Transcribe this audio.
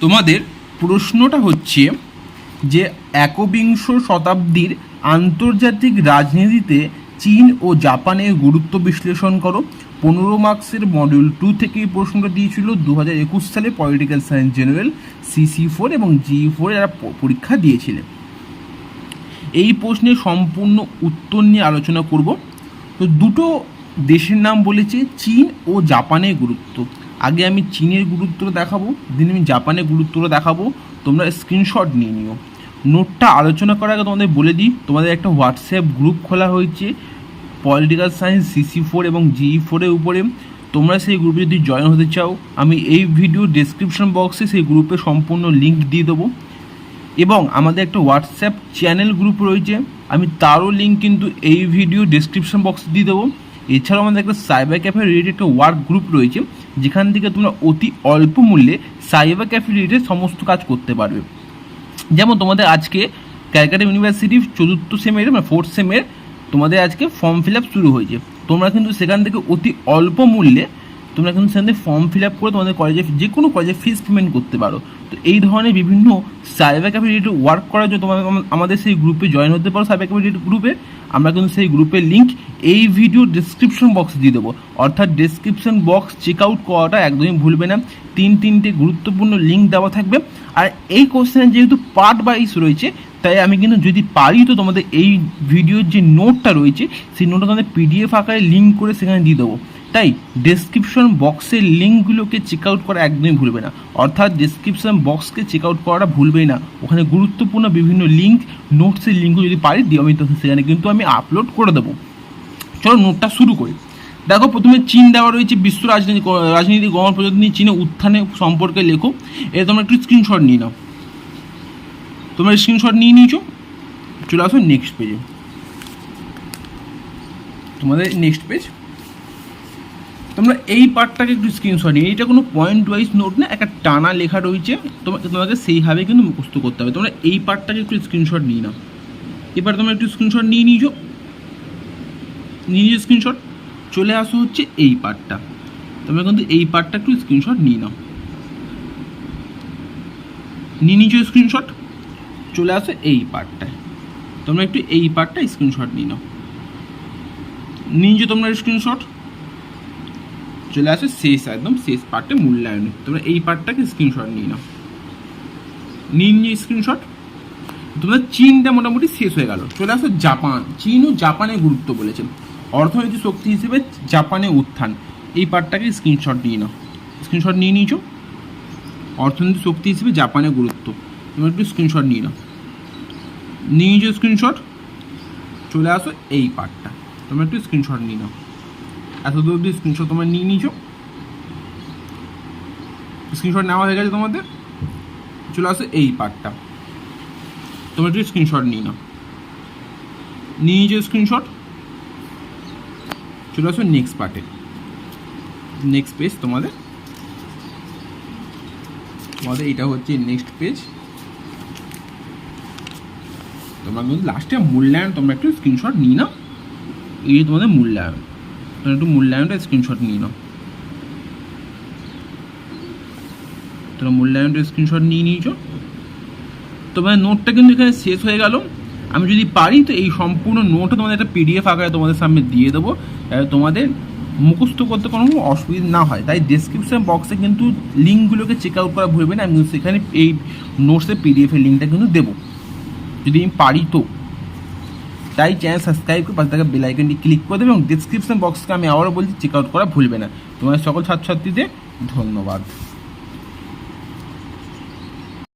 তোমাদের প্রশ্নটা হচ্ছে যে একবিংশ শতাব্দীর আন্তর্জাতিক রাজনীতিতে চীন ও জাপানের গুরুত্ব বিশ্লেষণ করো। পনেরো মার্কসের মডিউল টু থেকে এই প্রশ্নটা দিয়েছিল দু হাজার একুশ সালে political science general CC four এবং জি ফোরে প- পরীক্ষা দিয়েছিলেন। এই প্রশ্নের সম্পূর্ণ উত্তর নিয়ে আলোচনা করব। তো দুটো দেশের নাম বলেছে চীন ও জাপানের গুরুত্ব। আগে আমি চীনের গুরুত্বটা দেখাবো দিন আমি জাপানের গুরুত্বটা দেখাবো। তোমরা স্ক্রিনশট নিয়ে নিও। নোটটা আলোচনা করার আগে তোমাদের বলে দিই, তোমাদের একটা হোয়াটসঅ্যাপ গ্রুপ খোলা হয়েছে পলিটিক্যাল সায়েন্স সিসি ফোর এবং জিই ফোরের উপরে। তোমরা সেই গ্রুপে যদি জয়েন হতে চাও, আমি এই ভিডিও ডেসক্রিপশন বক্সে সেই গ্রুপে সম্পূর্ণ লিঙ্ক দিয়ে দেবো। এবং আমাদের একটা হোয়াটসঅ্যাপ চ্যানেল গ্রুপ রয়েছে, আমি তারও লিঙ্ক কিন্তু এই ভিডিও ডেসক্রিপশন বক্সে দিয়ে দেবো। এছাড়াও আমাদের একটা সাইবার ক্যাফে রিলেটেড একটা ওয়ার্ক গ্রুপ রয়েছে, যেখান থেকে তোমরা অতি অল্প মূল্যে সাইবার ক্যাফে রিলেটেড সমস্ত কাজ করতে পারবে। যেমন তোমাদের আজকে ক্যালকাটা ইউনিভার্সিটির চতুর্থ সেমের মানে ফোর্থ সেমের তোমাদের আজকে ফর্ম ফিল আপ শুরু হয়েছে। তোমরা কিন্তু সেখান থেকে অতি অল্প মূল্যে তোমরা কিন্তু সেখান থেকে ফর্ম ফিল আপ করে তোমাদের কলেজে যে কোনো কলেজে ফিস পেমেন্ট করতে পারো। তো এই ধরনের বিভিন্ন সাইবার ক্যাফে রিলেটেড ওয়ার্ক করার জন্য তোমাদের আমাদের সেই গ্রুপে জয়েন হতে পারো সাইবার ক্যাফে রিলেটেড গ্রুপে আমরা কিন্তু সেই গ্রুপের লিঙ্ক এই ভিডিও ডিসক্রিপশন বক্সে দিয়ে দেবো। অর্থাৎ ডিসক্রিপশন বক্স চেক আউট করাটা একদমই ভুলবে না। তিন তিনটে গুরুত্বপূর্ণ লিঙ্ক দেওয়া থাকবে। আর এই কোশ্চেনের যেহেতু পার্ট বাইস রয়েছে, তাই আমি কিন্তু যদি পারি তো তোমাদের এই ভিডিওর যে নোটটা রয়েছে, সেই নোটটা তোমাদের পিডিএফ আকারে লিঙ্ক করে সেখানে দিয়ে দেবো। তাই ডেসক্রিপশন বক্সের লিঙ্কগুলোকে চেক আউট করা একদমই ভুলবে না। অর্থাৎ ডেসক্রিপশন বক্সকে চেক আউট করাটা ভুলবেই না। ওখানে গুরুত্বপূর্ণ বিভিন্ন লিঙ্ক নোটসের লিঙ্কগুলো যদি পারি দিও আমি তো সেখানে কিন্তু আমি আপলোড করে দেবো। চলো নোটটা শুরু করি। দেখো, প্রথমে চীন দেওয়া রয়েছে বিশ্ব রাজনীতি রাজনীতি পর্যন্ত নিয়ে চীনে উত্থানে সম্পর্কে লেখো। এটা তোমরা একটু স্ক্রিনশট নিয়ে নাও। তোমরা স্ক্রিনশট নিয়ে নিয়েছো? চলে আসো নেক্সট পেজে তোমাদের নেক্সট পেজ তোমরা এই পার্টটাকে একটু স্ক্রিনশট নিয়ে এইটা কোনো পয়েন্ট ওয়াইজ নোট না, একটা টানা লেখা রয়েছে। তোমাকে তোমাকে সেইভাবে কিন্তু মুখস্থ করতে হবে। তোমরা এই পার্টটাকে একটু স্ক্রিনশট নিয়ে নাও। এবার তোমরা একটু স্ক্রিনশট নিয়ে নিয়েছো নিয়ে নিয়েছো স্ক্রিনশট চলে আসো হচ্ছে এই পার্টটা। তোমরা কিন্তু এই পার্টটা একটু স্ক্রিনশট নিয়ে নাও। নিয়ে নিয়েছো স্ক্রিনশট চলে আসো এই পার্টটায়। তোমরা একটু এই পার্টটা স্ক্রিনশট নিয়ে নাও। নিয়ে নিয়েছো তোমরা স্ক্রিনশট চলে আসো শেষ, একদম শেষ পার্টে মূল্যায়নে। তোমরা এই পার্টটাকে স্ক্রিনশট নিয়ে নাও। নিয়ে নিয়ে স্ক্রিনশট তোমাদের চীনটা মোটামুটি শেষ হয়ে গেল। চলে আসো জাপান। চীন ও গুরুত্ব বলেছেন অর্থনৈতিক শক্তি হিসেবে জাপানের উত্থান। এই পার্টটাকে স্ক্রিনশট নিয়ে নাও। স্ক্রিনশট নিয়ে নিয়েছো? অর্থনৈতিক শক্তি হিসেবে জাপানের গুরুত্ব। তোমরা একটু স্ক্রিনশট নিয়ে নাও। নিয়ে নিয়েছো স্ক্রিনশট চলে আসো এই পার্টটা। তোমরা একটু স্ক্রিনশট নিয়ে নাও। এত দূর অব্দি স্ক্রিনশট তোমরা নিয়ে নিয়েছো? স্ক্রিনশট নেওয়া হয়ে গেছে তোমাদের? চলে আসো এই পার্টটা তোমরা একটু স্ক্রিনশট নিয়ে নাও। নিয়ে নিয়েছো স্ক্রিনশট চলে আসো নেক্সট পার্টে নেক্সট পেজ তোমাদের। তোমাদের এটা হচ্ছে নেক্সট পেজ তোমরা কিন্তু লাস্টে মূল্যায়ন তোমরা একটু স্ক্রিনশট নিয়ে নাও। এই যে তোমাদের মূল্যায়ন। তোমরা একটু মূল্যায়নটা স্ক্রিনশট নিয়ে নাও। তোমরা মূল্যায়নটা স্ক্রিনশট নিয়ে নিয়েছো? তোমাদের নোটটা কিন্তু এখানে শেষ হয়ে গেল। আমি যদি পারি, তো এই সম্পূর্ণ নোটটা তোমাদের একটা পিডিএফ আকারে তোমাদের সামনে দিয়ে দেবো। তোমাদের মুখস্থ করতে কোনো অসুবিধা না হয়। তাই ডেসক্রিপশন বক্সে কিন্তু লিঙ্কগুলোকে চেক আউট করা ভুলবে না। আমি সেখানে এই নোটসের পিডিএফের লিঙ্কটা কিন্তু দেবো। যদি আমি পারি তো। তাই চ্যানেল সাবস্ক্রাইব করে পাশে থাকা বেল আইকনটি ক্লিক করে দেবে এবং ডিসক্রিপশন বক্সকে আমি আবারও বলছি চেক আউট করা ভুলবে না। তোমাদের সকল ছাত্রছাত্রীদের ধন্যবাদ।